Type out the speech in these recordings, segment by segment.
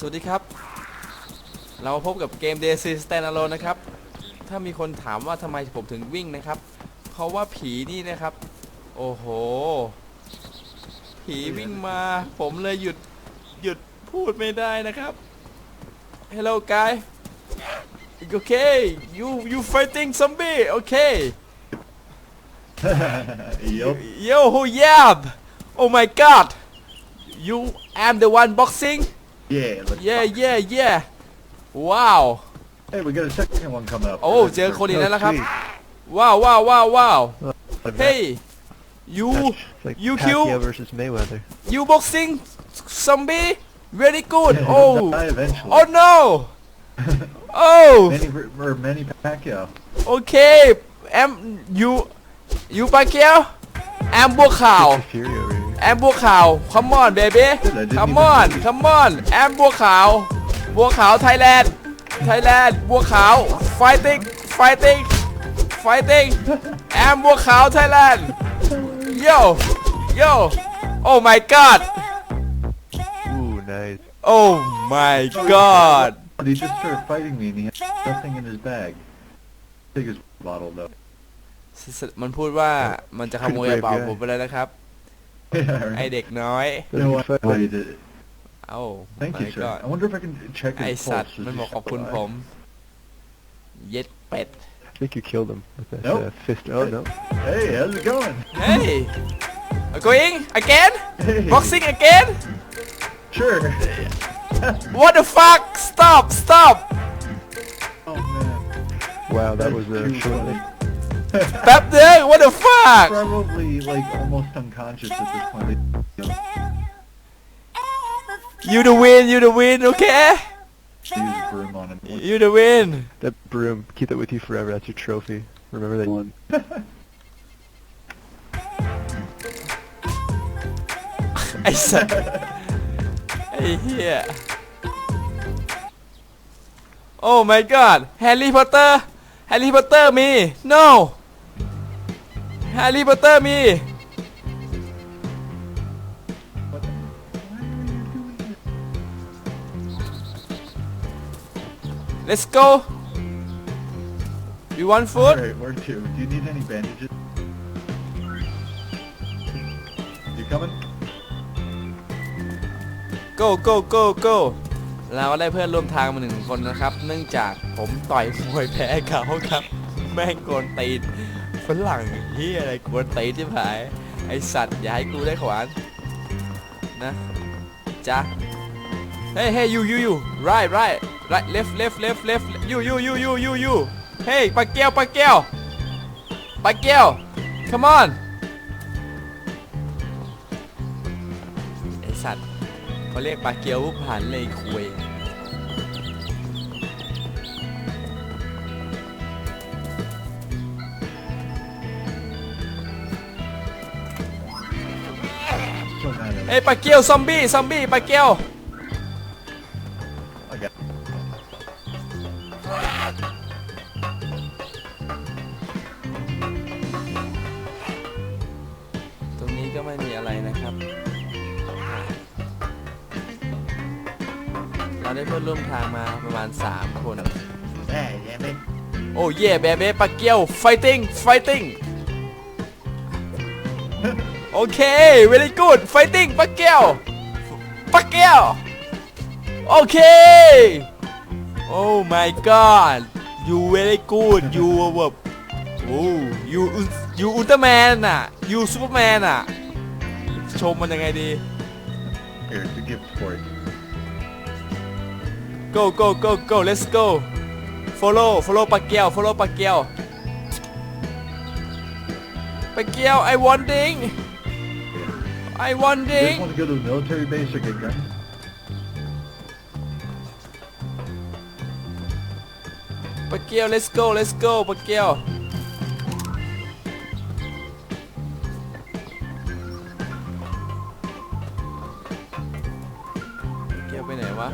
สวัสดีครับ เรามาพบกับเกม DC Standalone นะครับ ถ้ามีคนถามว่าทำไมผมถึงวิ่งนะครับ เพราะว่าผีนี่นะครับ โอ้โห ผีวิ่งมา ผมเลยหยุด หยุดพูดไม่ได้นะครับ Hello guy okay you you fighting zombie okay yep. yo who yeah oh my god you am the one boxing Yeah. Let's yeah fuck. yeah yeah wow Hey, we got a second one coming up. โอ้เจอคนอีกแล้วนะครับ sweet. ว้าวว้าวว้าวว้าว Like that. hey you It's like you Pacquiao kill- versus Mayweather. you boxing zombie very good Yeah, oh he'll die eventually. oh no oh Manny or Manny Pacquiao. okay am you you ปาเกียว am บัวขาว Mr. Fury over here. แอมบัวขาว come on baby come on come on แอมบัวขาว บัวขาวไทยแลนด์ไทยแลนด์บัวขาว fighting fighting fighting แอมบัวขาวไทยแลนด์ yo yo oh my god Ooh, nice. oh my god But he just started fighting me and he had nothing in his bag. Take his bottle though. มันพูดว่ามันจะขโมยกระเป๋าผมไปแล้วนะครับ yeah. ไอ Right. เด็กน้อย That's No, a I, good fight. I did it. เอ้า Thank you, my sir. god I wonder if I can check ไอ his สัต pulse. ว์ Is มัน he บอกขอบคุณ still ผ alive? ม เย็ดเป็ด I think you killed him with that Nope. uh, fist. Oh no. Hey, how's it going? Hey going again Hey. boxing again Sure. what the fuck stop stop oh man. Wow, that was That's uh, too short. funny. แป๊บเดียว what the fuck Probably like almost unconscious at this point. You know, you the win you the win okay use a broom on him. you the win That broom, keep that with you forever. That's your trophy. Remember that one. ไอ้สัสไอ้เหี้ย oh my god แฮร์รี่พอตเตอร์แฮร์รี่พอตเตอร์มี no แฮร์รี่พอตเตอร์มี What the- Why are you doing this? let's go you want food Alright, where to? Do you need any bandages? You coming? go go go go เราได้เพื่อนร่วมทางมาหนึ่งคนนะครับ เนื่องจากผมต่อยมวยแพ้เขาครับ แม่งโกนตีน ฝรั่งเฮียอะไรโกนตีที่ผาย ไอสัตว์อย่าให้กูได้ขวานนะจ้ะเฮ้ยเฮ้ย you you you right right right left left left left you you you you you you เฮ้ยปลาแก้วปลาแก้วปลาแก้ว come on ไอสัตว์เขาเรียกปลาเกียวผู้ผ่านเลยคุย เอ้ยปลาเกียวซอมบี้ซอมบี้ปลาเกียวตรงนี้ก็ไม่มีอะไรนะครับ เราได้เพื่อนร่วมทางมาประมาณ 3 คน Hey, damn it. โอ้เย่แบเบ้ปลาเกียว fighting fighting โอเค very good fighting ปลาเกียวปลาเกียวโอเค oh my god you very good you แบบโอ้ you you อุลตร้าแมนอะ you ซูเปอร์แมนอะ ชมมันยังไงดี Here, it's a gift for you. go go go go let's go follow follow ปลาเกียว follow ปลาเกียวปลาเกียว I wanting I You guys wanting want to go to the military base or get guns? ปลาเกียว let's go let's go ปลาเกียวปลาเกียวไปไหนวะ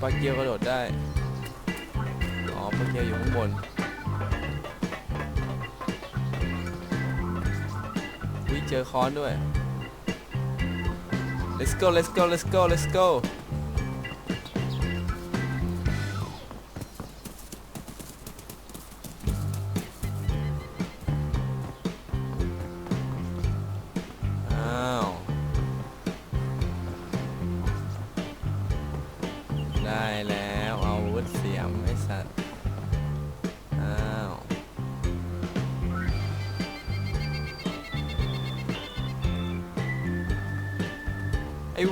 ปลาเกียวกระโดดได้ มันเดีอยู่ข้างบนวิเจอค้อนด้วย let's go let's go let's go let's go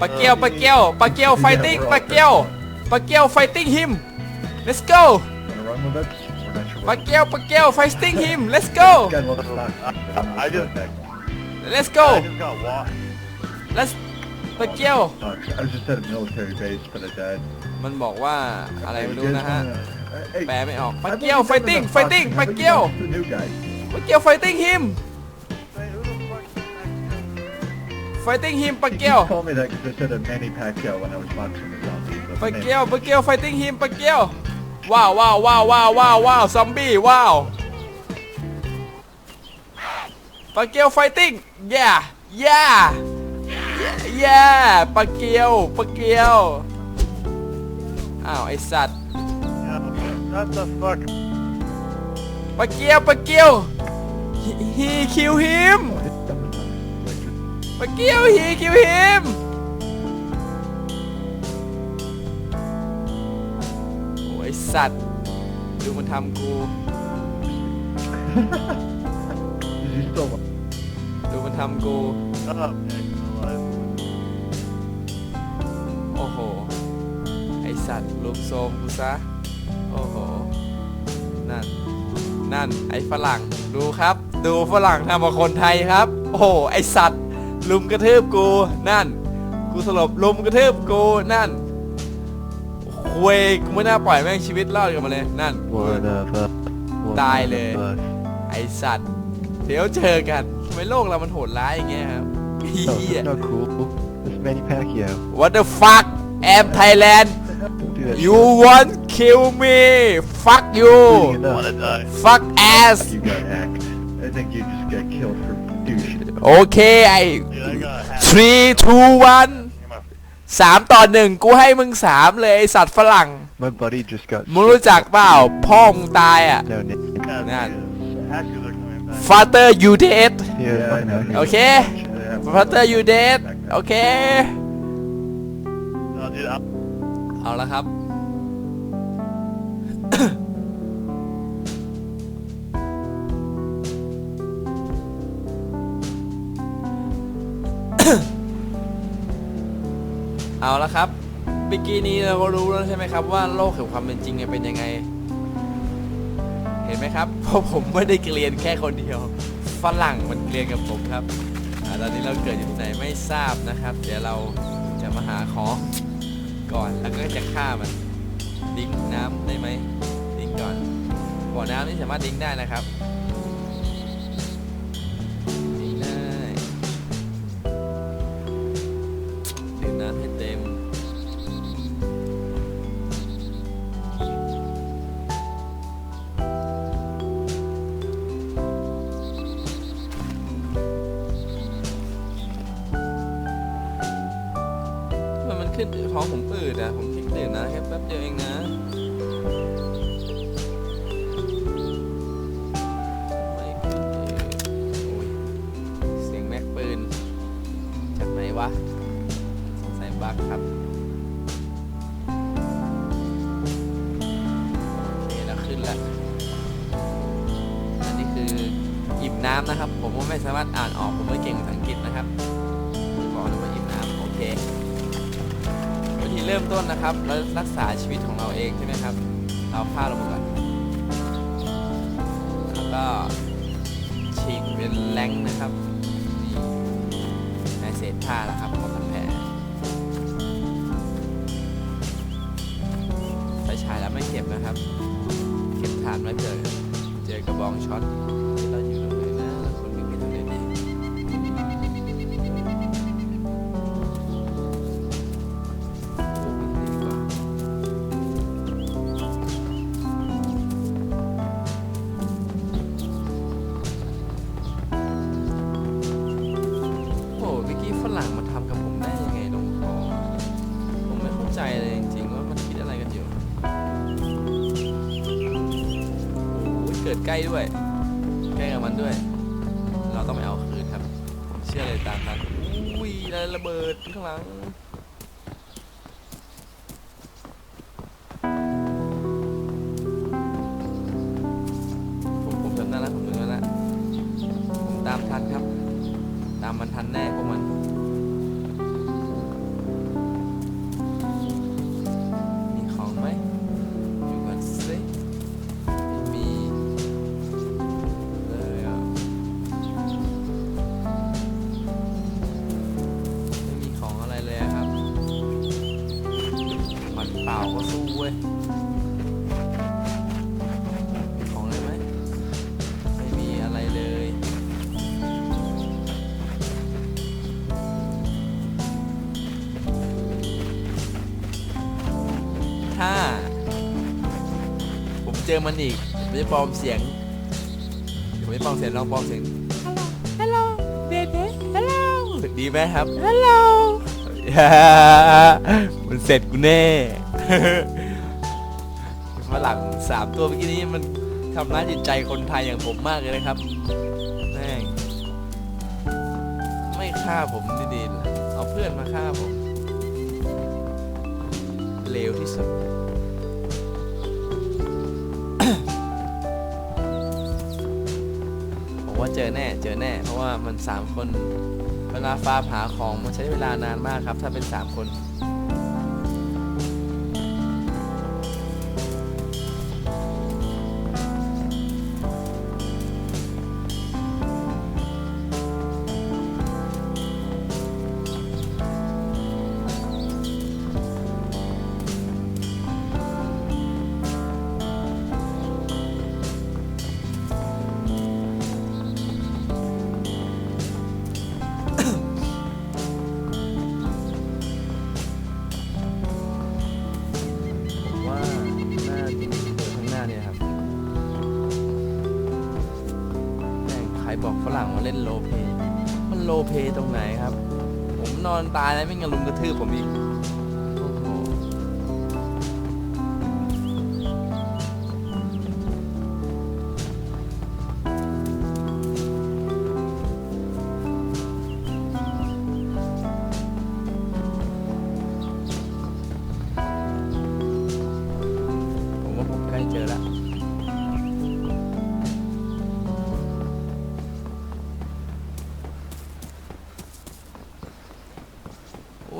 ปาเกียวปาเกียวปาเกียวไฟติ้งปาเกียวปาเกียวไฟติ้งฮิม let's go ปาเกียวปาเกียวไฟติ้งฮิม let's go let's go Let's ปาเกียวมันบอกว่าอะไรไม่รู้นะฮะแปลไม่ออกปาเกียวไฟติ้งไฟติ้งปาเกียวปาเกียวไฟติ้งฮิม fighting him ปะ He เกียว told me that because I said a Manny Pacquiao when I was boxing the zombie. but ปะ Manny- เกียวปะเกียว fighting him ปะเกียวว้าวว้าวว้าวว้าวว้าวว้าวซอมบี้ว้าวปะเกียว fighting yeah yeah yeah ปะเกียวปะเกียวอ้าวไอสัตว์ Yeah, what the fuck? ปะเกียวปะเกียว he he kill him Oh, his stomach was- ปะเกียว he kill him โอ้ยสัตว์ ดูมันทำกู Is he still? ดูมันทำกู Shut up, Nick. I'm alive. โอ้โห ไอสัตว์ลุมโซมกูซะ โอ้โห นั่น นั่นไอฝรั่ง ดูครับ ดูฝรั่งทำกับคนไทยครับ โอ้โห ไอสัตว์ ลุมกระทืบกูนั่น กูสลบลุมกระทืบกูนั่นคุยกูไม่น่าปล่อยแม่งชีวิตรอดกันมาเลยนั่น One of us. One Die of เลย us. ไอสัตว์เดี๋ยวเจอกันทำไมโลกเรามันโหดร้ายอย่างเงี้ยครับเฮี No, ย that's not cool. That's Manny Pacquiao. What the fuck am Thailand Don't do that You shit. want kill me Fuck you Bleeding enough. Wanna die. Fuck ass You got hacked. I think you just got killed for douche. โอเคไอ Dude, I got hacked. three two one You're my สามต่อหนึ่งกูให้มึงสามเลยไอสัตว์ฝรั่ง My buddy just got. มึงรู้จักเปล่า พ่อมึงตายอะ No, Nick. God, Nah. dude. Hackers are coming back. Father you dead Yeah, I know. Nick. Okay. Yeah. Father you dead โอเค No, dude, I'm เอาละครับ เอาละครับเมื่อกี้นี้เราก็รู้แล้วใช่ไหมครับ ว่าโลกแห่งความเป็นจริงเนี่ยเป็นยังไง เห็นไหมครับเพราะผมไม่ได้เกลียนแค่คนเดียวฝรั่งมันเกลียนกับผมครับอตอนนี้เราเกิดอยู่ที่ไหนไม่ทราบนะครับ เดี๋ยวเราจะมาหาของก่อนแล้วก็จะฆ่ามันดิ้งน้ำได้ไหมดิ้งก่อนบ่อน้ำนี่สามารถดิ้งได้นะครับ ท้องผมอืดอะ ผมเพิ่งตื่นนะแค่แป๊บเดียวเองนะ ไม่โอ้ยเสียงแม็กปืน จากไหนวะสงสัยบักครับโอเคแล้วขึ้นแล้วอันนี้คืออิ่มน้ำนะครับ ผมก็ไม่สามารถอ่านออก ผมไม่เก่งภาษาอังกฤษนะครับบอกเลยว่าอิ่มน้ำโอเค เริ่มต้นนะครับแล้วรักษาชีวิตของเราเองใช่ไหมครับ เราผ้าลงมาก่อนแล้วก็ฉีกเป็นแรงนะครับในี่บผ้านะครับมาพันแผลไปฉายแล้วไม่เก็บนะครับ เก็บฐานไว้เจอเจอกระบองช็อต ด้วย เราต้องไปเอาคืนครับ เชื่อเลยตามนั้นอุ้ยอะไรระเบิดข้างหลังผมผมจำได้แล้วผมจำได้แล้วตามทันครับ ตามมันทันแน่ เว้ยมีของอะไรไหมไม่มีอะไรเลย ถ้า ผมเจอมันอีกผมจะปลอมเสียงผมไม่ปลอมเสียงลองปลอมเสียงฮัลโหลเบเบ้ฮัลโหลดีไหมครับฮัลโหลมันเสร็จกูแน่ ฝรั่งสามตัวเมื่อกี้นี้มันทำร้ายจิตใจคนไทยอย่างผมมากเลยนะครับแม่งไม่ฆ่าผมดีๆเอาเพื่อนมาฆ่าผมเลวที่สุดผมว่าเจอแน่เจอแน่ เพราะว่ามันสามคนเวลาฟ้าผ่าของมันใช้เวลานานมากครับ ถ้าเป็นสามคน บอกฝรั่งมาเล่นโลเพมันโลเพตรงไหนครับ ผมนอนตายแล้วไม่งั้นลุมกระทืบผมอีก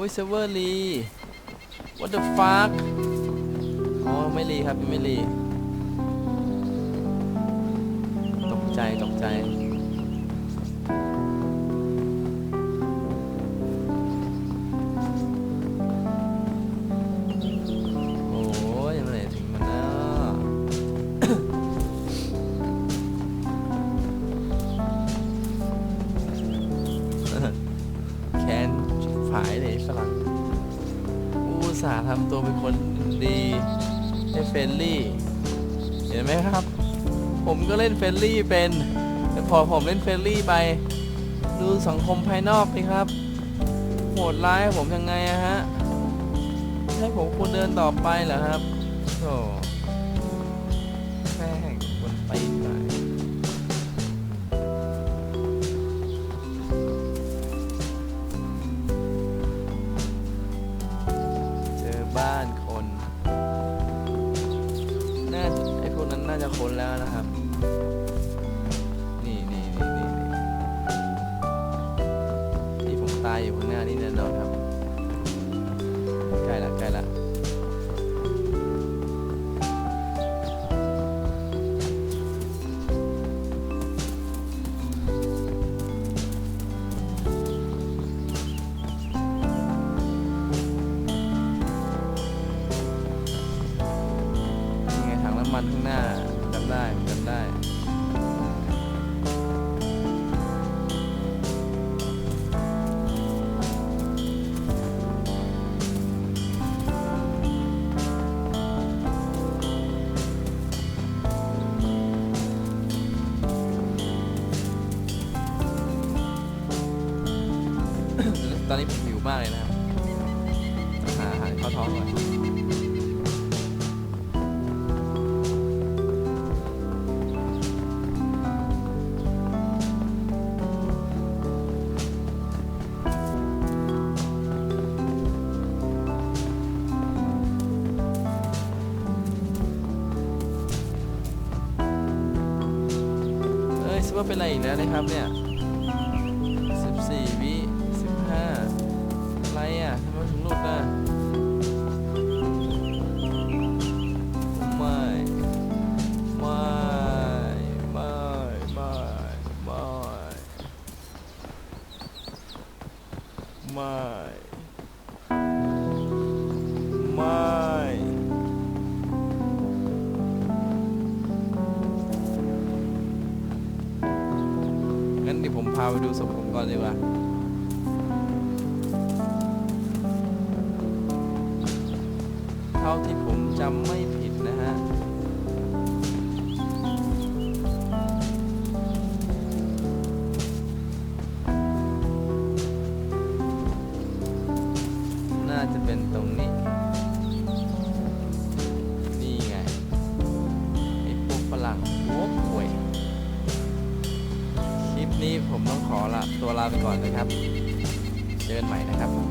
ยเซิร์ฟเวอร์รี what the fuck อ๋อไม่รีครับไม่รีตกใจตกใจายเลยฝรั่งอุตส่าห์ทำตัวเป็นคนดีให้เฟรนลี่ เห็นไหมครับ ผมก็เล่นเฟรนลี่เป็น แต่พอผมเล่นเฟรนลี่ไป ดูสังคมภายนอกสิครับ โหดร้ายผมยังไงอะฮะ ให้ผมควรเดินต่อไปเหรอครับโธ่ คนแล้วนะครับ นี่นี่นี่นี่ที่ผมตายอยู่ข้างหน้านี่แน่นอนครับ ใกล้ละใกล้ละันข้างหน้าำได้จำได้ตอนนี้ผมหิวมากเลยนะครับองหาอาหารเข้าท้องก่อนเอ้ย ว่าเป็นอะไรอีกแล้วนะครับเนี่ยสิบสี่วิสิบห้าอะไรอะทำไมถึงหลุดอะไม่ไม่ไม่ไม่ไม่ไม่าไปดูศพผมก่อนดีกว่าเท่าที่ผมจำไม่ผิดนะฮะน่าจะเป็นตรง นะครับเจอกันใหม่นะครับ